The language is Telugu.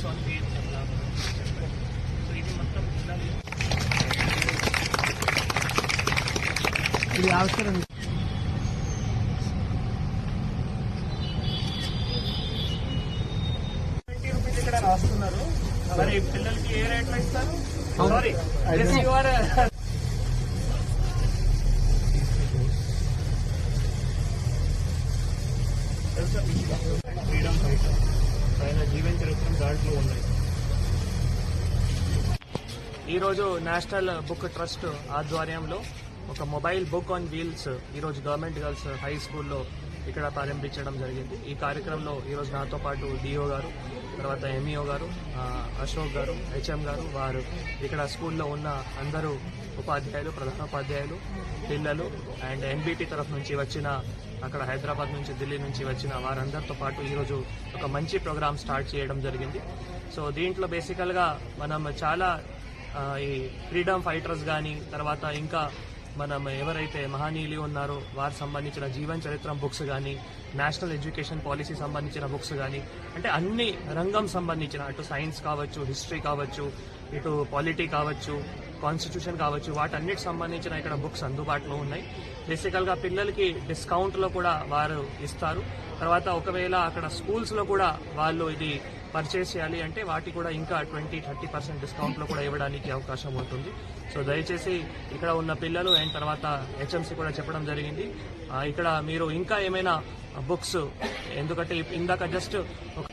సో ఇది మొత్తం ఇది అవసరం ట్వంటీ రూపీస్ ఇక్కడ రాస్తున్నారు మరి పిల్లలకి ఏ రేట్లో ఇస్తారు సారీ ఫ్రీడమ్ ఫైటర్ ఆయన జీవన చరిత్రం దాంట్లో ఉన్నాయి. ఈరోజు నేషనల్ బుక్ ట్రస్ట్ ఆధ్వర్యంలో ఒక మొబైల్ బుక్ ఆన్ వీల్స్ ఈరోజు గవర్నమెంట్ గర్ల్స్ హై స్కూల్లో ఇక్కడ ప్రారంభించడం జరిగింది. ఈ కార్యక్రమంలో ఈరోజు నాతో పాటు డిఓ గారు తర్వాత ఎంఈఓ గారు అశోక్ గారు హెచ్ఎం గారు వారు ఇక్కడ స్కూల్లో ఉన్న అందరూ ఉపాధ్యాయులు ప్రధానోపాధ్యాయులు పిల్లలు అండ్ ఎన్బిటి తరఫు నుంచి వచ్చిన అక్కడ హైదరాబాద్ నుంచి ఢిల్లీ నుంచి వచ్చిన వారందరితో పాటు ఈరోజు ఒక మంచి ప్రోగ్రామ్ స్టార్ట్ చేయడం జరిగింది. సో దీంట్లో బేసికల్గా మనం చాలా ఈ ఫ్రీడమ్ ఫైటర్స్ కానీ తర్వాత ఇంకా మనం ఎవరైతే మహనీయులు ఉన్నారో వారు సంబంధించిన జీవన చరిత్ర బుక్స్ కానీ నేషనల్ ఎడ్యుకేషన్ పాలసీ సంబంధించిన బుక్స్ కానీ అంటే అన్ని రంగం సంబంధించిన అటు సైన్స్ కావచ్చు హిస్టరీ కావచ్చు ఇటు పాలిటీ కావచ్చు కాన్స్టిట్యూషన్ కావచ్చు వాటన్నిటికి సంబంధించిన ఇక్కడ బుక్స్ అందుబాటులో ఉన్నాయి. బేసికల్గా పిల్లలకి డిస్కౌంట్లో కూడా వారు ఇస్తారు. తర్వాత ఒకవేళ అక్కడ స్కూల్స్లో కూడా వాళ్ళు ఇది పర్చేస్ చేయాలి అంటే వాటి కూడా ఇంకా ట్వంటీ థర్టీ పర్సెంట్ డిస్కౌంట్లో కూడా ఇవ్వడానికి అవకాశం ఉంటుంది. సో దయచేసి ఇక్కడ ఉన్న పిల్లలు అండ్ తర్వాత హెచ్ఎంసీ కూడా చెప్పడం జరిగింది. ఇక్కడ మీరు ఇంకా ఏమైనా బుక్స్ ఎందుకంటే ఇందాక జస్ట్ ఒక